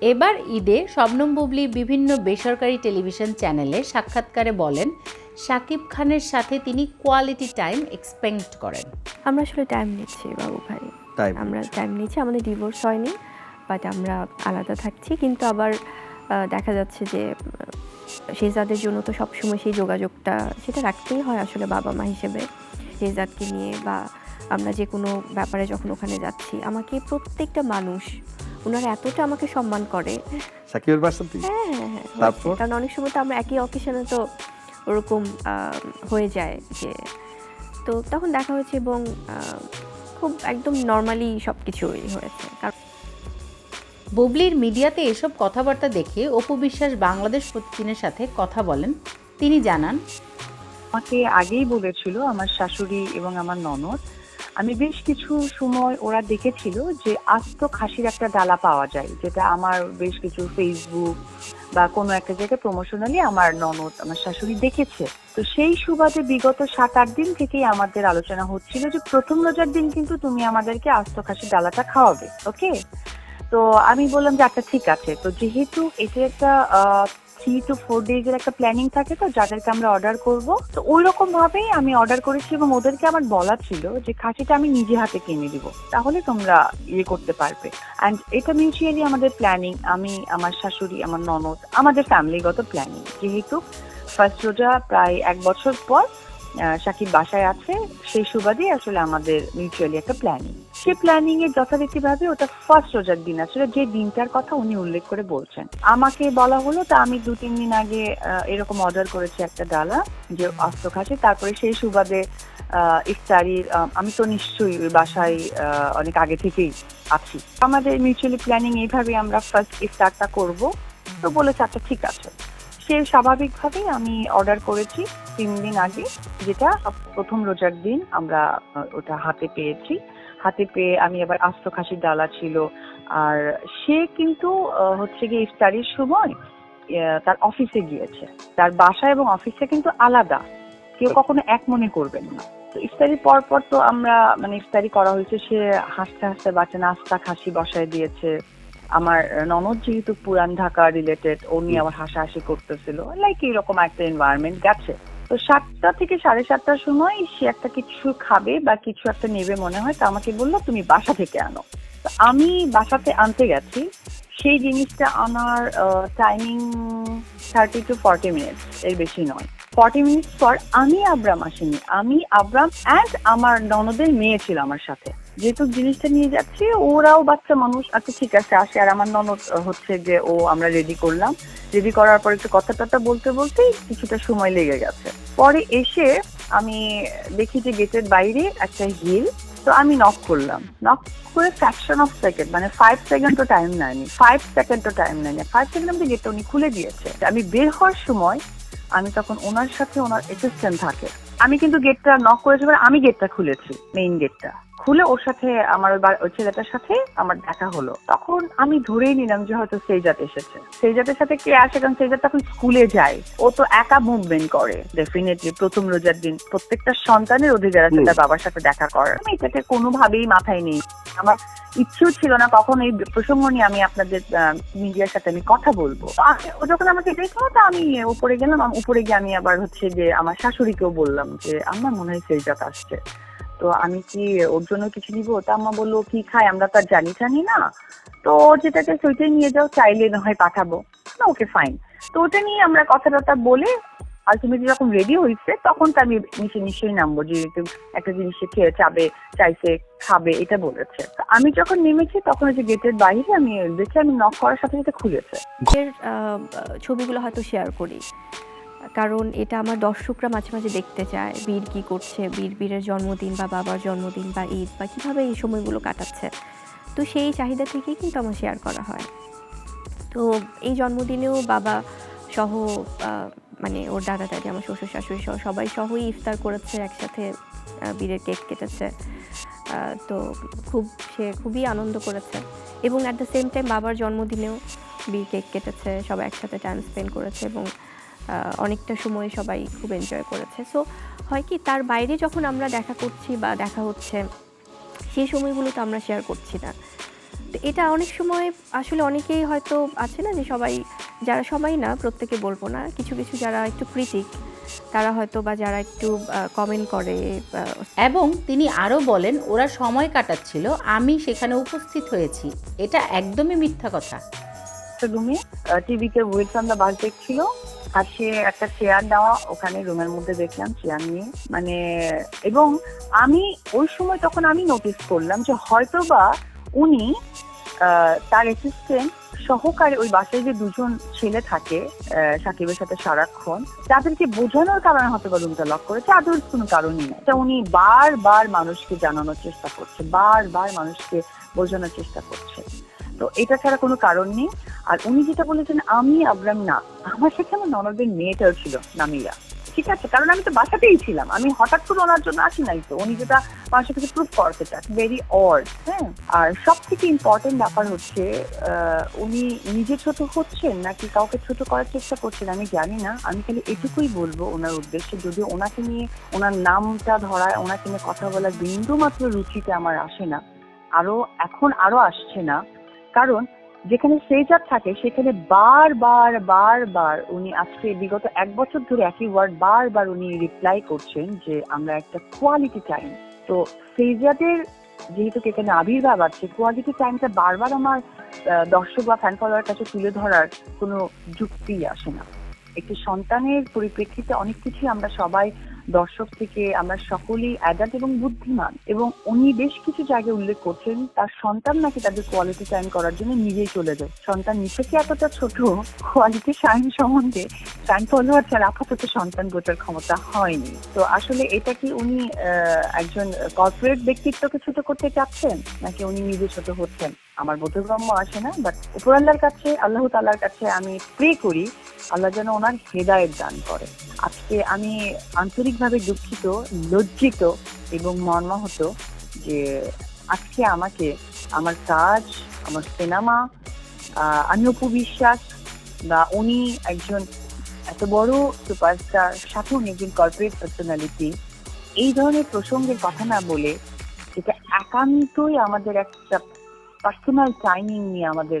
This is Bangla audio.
এবার ঈদে শবনম বুবলি বিভিন্ন বেসরকারি টেলিভিশন চ্যানেলে সাক্ষাৎকারে বলেন শাকিব খানের সাথে তিনি কোয়ালিটি টাইম এক্সপেন্ড করেন। আমরা আসলে টাইম নিচ্ছি বাবু ভাই। তাই আমরা টাইম নিচ্ছি আমাদের ডিভোর্স হয়নি বাট আমরা আলাদা থাকছি। কিন্তু আবার দেখা যাচ্ছে যে শেহজাদের জন্য তো সবসময় সেই যোগাযোগটা সেটা রাখতেই হয় আসলে বাবা মা হিসেবে। শেহজাদকে নিয়ে বা আমরা যে কোনো ব্যাপারে যখন ওখানে যাচ্ছি আমাকে প্রত্যেকটা মানুষ ওনারা এতটা আমাকে সম্মান করে। সাকিবের বাসাতে হ্যাঁ হ্যাঁ হ্যাঁ তারপর? কারণ অনেক সময় তো আমরা একই অকেশনে তো ওরকম আহ, হয়ে যায় যে তো তখন দেখা হয়েছে এবং খুব একদম নর্মালি সব কিছুই হয়েছে। কারণ বুবলির মিডিয়াতে এসব কথাবার্তা দেখে অপু বিশ্বাস বাংলাদেশ প্রতিদিনের সাথে কথা বলেন। তিনি জানান আমাকে আগেই বলেছিল আমার শাশুড়ি এবং আমার ননদ আমি বেশ কিছু সময় ওরা দেখেছিল যে আস্ত খাসির একটা ডালা পাওয়া যায়, যেটা আমার বেশ কিছু ফেসবুক বা কোনো একটা জায়গায় প্রমোশনালি আমার ননদ, আমার শাশুড়ি দেখেছে। তো সেই সুবাদে বিগত সাত আট দিন থেকেই আমাদের আলোচনা হচ্ছিল যে প্রথম রোজার দিন কিন্তু তুমি আমাদেরকে আস্ত খাসির ডালাটা খাওয়াবে ওকে তো আমি বললাম যে আচ্ছা ঠিক আছে। তো যেহেতু এটা একটা থ্রি টু ফোর ডেজ এর একটা প্ল্যানিং থাকে তো, যাদেরকে আমরা অর্ডার করব। তো ওই রকম ভাবেই আমি অর্ডার করেছি এবং ওদেরকে আমার বলা ছিল যে, খাসিটা আমি নিজে হাতে কিনে দিব, তাহলে তোমরা ইয়ে করতে পারবে। অ্যান্ড এটা মিউচুয়ালি আমাদের প্ল্যানিং আমি, আমার শাশুড়ি, আমার ননদ, আমাদের ফ্যামিলিগত প্ল্যানিং যেহেতু ফার্স্ট রোজা প্রায় এক বছর পর সাকিব বাসায় আছে, সেই সুবাদে আসলে আমাদের মিউচুয়ালি একটা প্ল্যানিং সেই প্ল্যানিং এর যথারীতিভাবে ওটা ফার্স্ট রোজার দিন আসলে যে দিনটার কথা উনি উল্লেখ করে বলছেন। আমাকে বলা হলো তা আমি দু তিন দিন আগে এরকম অর্ডার করেছি একটা ডালা, যে আস্ত খাসি তারপরে সেই সুবাদে ইফতারির আমি তো নিশ্চয়ই বাসায় অনেক আগে থেকেই আছি। আমাদের মিউচুয়ালি প্ল্যানিং এইভাবে আমরা ফার্স্ট ইফতারটা করব। তো বলেছে আচ্ছা ঠিক আছে। সে স্বাভাবিকভাবেই আমি অর্ডার করেছি তিন দিন আগে, যেটা প্রথম রোজার দিন আমরা ওটা হাতে পেয়েছি। হাতে পেয়ে আমি আবার আস্ত খাসির ডালা ছিল। আর সে কিন্তু হচ্ছে গিয়ে ইফতারির সময় তার অফিসে গিয়েছে। তার বাসা এবং অফিসে কিন্তু আলাদা। কেউ কখনো এক মনে করবেন না। তো ইফতারির পর পর তো আমরা মানে ইফতারি করা হয়েছে সে হাসতে হাসতে বাচ্চা নাস্তা খাসি বসায় দিয়েছে। আমার ননদ যেহেতু পুরান ঢাকা রিলেটেড ও নিয়ে আবার হাসাহাসি করতেছিল। লাইক এরকম একটা এনভায়রনমেন্ট গেছে। তো সাতটা থেকে সাড়ে সাতটার সময় সে একটা কিছু খাবে বা কিছু একটা নেবে মনে হয়, তো আমাকে বলল, তুমি বাসা থেকে আনো। তো আমি বাসাতে আনতে গেছি। সেই জিনিসটা আমার timing thirty two forty minutes এর বেশি নয়। ফর্টি মিনিটস পর আমি আব্রাম আসিনি। আমি আব্রাম অ্যান্ড আমার ননদের মেয়ে ছিল আমার সাথে। যেহেতু জিনিসটা নিয়ে যাচ্ছি, ওরাও বাচ্চা মানুষ আচ্ছা ঠিক আছে, আসে। আর আমার ননদ হচ্ছে যে, ও আমরা রেডি করলাম। রেডি করার পর একটু কথা টথা বলতে বলতেই কিছুটা সময় লেগে গেছে। পরে এসে আমি দেখি যে গেটের বাইরে একটা হিল তো আমি নক করলাম। নক করে ফ্র্যাকশন অফ সেকেন্ড মানে ফাইভ সেকেন্ডও টাইম নেয়নি। ফাইভ সেকেন্ডও টাইম নেয়নি। ফাইভ সেকেন্ড আমাদের গেটটা উনি খুলে দিয়েছে। আমি বের হওয়ার সময় আমি তখন ওনার সাথে ওনার অ্যাসিস্ট্যান্ট থাকে। আমি কিন্তু গেটটা নক করেছি আমি গেটটা খুলেছি মেইন গেটটা খুলে ওর সাথে আমার ওই ছেলেটার সাথে আমার দেখা হলো। তখন আমি ধরেই নিলাম যে হয়তো সেইজাত এসেছে। সেইজাতের সাথে কে আসে? কারণ সেইজাত তখন স্কুলে যায়। ও তো একা মুভমেন্ট করে। ডেফিনেটলি প্রথম রোজার দিন প্রত্যেকটা সন্তানের অধিকার আছে তার বাবার সাথে দেখা করার। আমি এটাকে কোনোভাবেই মাথায় নেই। আমার ইচ্ছেও ছিল না কখন এই প্রসঙ্গ নিয়ে আমি আপনাদের মিডিয়ার সাথে আমি কথা বলব। ও যখন আমাকে দেখল তো আমি উপরে গেলাম। উপরে গিয়ে আমি আবার হচ্ছে যে আমার শাশুড়িকেও বললাম যে আমার মনে হয় সেইজাত আসছে। তো আমি কি ওর জন্য কিছু নিবো? তা আম্মা বলল কি খায়? আমরা তো আর জানি জানি না। তো যেটাকে সেইটাই নিয়ে যাও, চাইলে না হয় পাঠাবো। না, ওকে ফাইন তো ওটা নিয়ে আমরা কথা টথা বলে আলটিমেটলি যখন রেডি হয়েছে, তখন তো আমি নিচে নিশ্চয়ই নামবো যেহেতু একটা জিনিসে খেয়ে চাবে চাইছে, খাবে, এটা বলেছে। আমি যখন নেমেছি, তখন ওই যে গেটের বাইরে আমি দেখে আমি নক করার সাথে সাথে খুলেছে। ছবিগুলো হয়তো শেয়ার করি। কারণ এটা আমার দর্শকরা মাঝে মাঝে দেখতে চায়, বীর কি করছে, বীর বীরের জন্মদিন বা বাবার জন্মদিন বা ঈদ বা কীভাবে এই সময়গুলো কাটাচ্ছে। তো সেই চাহিদা থেকেই কিন্তু আমার শেয়ার করা হয়। তো এই জন্মদিনেও বাবা সহ মানে ওর দাদা দাদি, আমার শ্বশুর শাশুড়ি সহ সবাই সহই ইফতার করেছে, একসাথে বীরের কেক কেটেছে। তো খুব, সে খুবই আনন্দ করেছে। এবং অ্যাট দ্য সেম টাইম বাবার জন্মদিনেও বীর কেক কেটেছে, সবাই একসাথে টাইম স্পেন্ড করেছে এবং অনেকটা সময় সবাই খুব এনজয় করেছে। সো হয় কি, তার বাইরে যখন আমরা দেখা করছি বা দেখা হচ্ছে, সেই সময়গুলো তো আমরা শেয়ার করছি না। তো এটা অনেক সময়, আসলে অনেকেই হয়তো আছে না যে সবাই, যারা সবাই না, প্রত্যেকে বলব না, কিছু কিছু যারা একটু ক্রিটিক তারা হয়তো বা যারা একটু কমেন্ট করে এবং তিনি আরও বলেন, ওরা সময় কাটাচ্ছিল, আমি সেখানে উপস্থিত হয়েছি। এটা একদমই মিথ্যা কথা। একটা রুমে টিভিতে দ্য বাস দেখছিল আর সে একটা চেয়ার দেওয়া ওখানে রুমের মধ্যে দেখলাম চেয়ার নিয়ে। মানে এবং আমি, ওই সময় তখন আমি নোটিস করলাম যে হয়তো বা উনি তার অ্যাসিস্ট্যান্ট সহকারে ওই বাসায় যে দুজন ছেলে থাকে সাকিবের সাথে সারাক্ষণ, তাদেরকে বোঝানোর কারণে হয়তো বা রুমটা লক করেছে। আদৌ কোনো কারণই নেই। এটা উনি বারবার মানুষকে জানানোর চেষ্টা করছে, বারবার মানুষকে বোঝানোর চেষ্টা করছে। তো এটা ছাড়া কোনো কারণ নেই। আর উনি যেটা বলেছেন, আমি আবরাম না। আমার সাথে আমার ননদের মেয়েটাও ছিল নামিরা ঠিক আছে? কারণ আমি তো বাসাতেই ছিলাম। আমি হঠাৎ করে ওনার জন্য আসি নাই তো। উনি যেটা মানুষের কাছে প্রুভ করতে চান ভেরি অড হ্যাঁ? আর সব থেকে ইম্পর্টেন্ট ব্যাপার হচ্ছে উনি নিজে ছোট হচ্ছেন নাকি কাউকে ছোট করার চেষ্টা করছেন আমি জানি না। আমি খালি এটুকুই বলব ওনার উদ্দেশ্যে যদি ওনাকে নিয়ে, ওনার নামটা ধরায়, ওনাকে নিয়ে কথা বলার বিন্দু মাত্র রুচিতে আমার আসে না। আরও, এখন আরও আসছে না। কারণ যেখানে সেজার থাকে, সেখানে বারবার বারবার উনি আজকে বিগত এক বছর ধরে একই ওয়ার্ড বারবার উনি রিপ্লাই করছেন যে আমরা একটা কোয়ালিটি টাইম তো সেজাদের যেহেতু এখানে আবির্ভাব আছে কোয়ালিটি টাইমটা বারবার আমার দর্শক বা ফ্যান ফলোয়ার কাছে তুলে ধরার কোনো যুক্তি আসে না। একটি সন্তানের পরিপ্রেক্ষিতে অনেক কিছুই আমরা সবাই দর্শক থেকে আমরা সকলেই অ্যাডাল্ট এবং বুদ্ধিমান এবং উনি বেশ কিছু জায়গায় উল্লেখ করছেন, তার সন্তান নাকি তাদের কোয়ালিটি টাইম করার জন্য নিজেই চলে যায়। সন্তান নিচে কি এতটা ছোট? কোয়ালিটি সাইন সম্বন্ধে ফ্যান ফলোয়ার ছাড়া আপাতত সন্তান বোঝার ক্ষমতা হয়নি। তো আসলে এটা কি উনি একজন কর্পোরেট ব্যক্তিত্বকে ছোট করতে চাচ্ছেন? নাকি উনি নিজে ছোট হচ্ছেন? আমার বোধগম্য আসে না বাট উপরাল্লার কাছে, আল্লাহ তালার কাছে আমি প্রে করি আল্লাহ যেন ওনার হেদায়েত দান করে। আজকে আমি আন্তরিকভাবে দুঃখিত, লজ্জিত এবং মর্মাহত যে আজকে আমাকে আমার কাজ, আমার সিনেমা আমি অপু বিশ্বাস বা উনি একজন এত বড় সুপারস্টার, সাথে উনি একজন কর্পোরেট পার্সোনালিটি এই ধরনের প্রসঙ্গের কথা না বলে, যেটা একান্তই আমাদের একটা পার্সোনাল টাইমিং নিয়ে আমাদের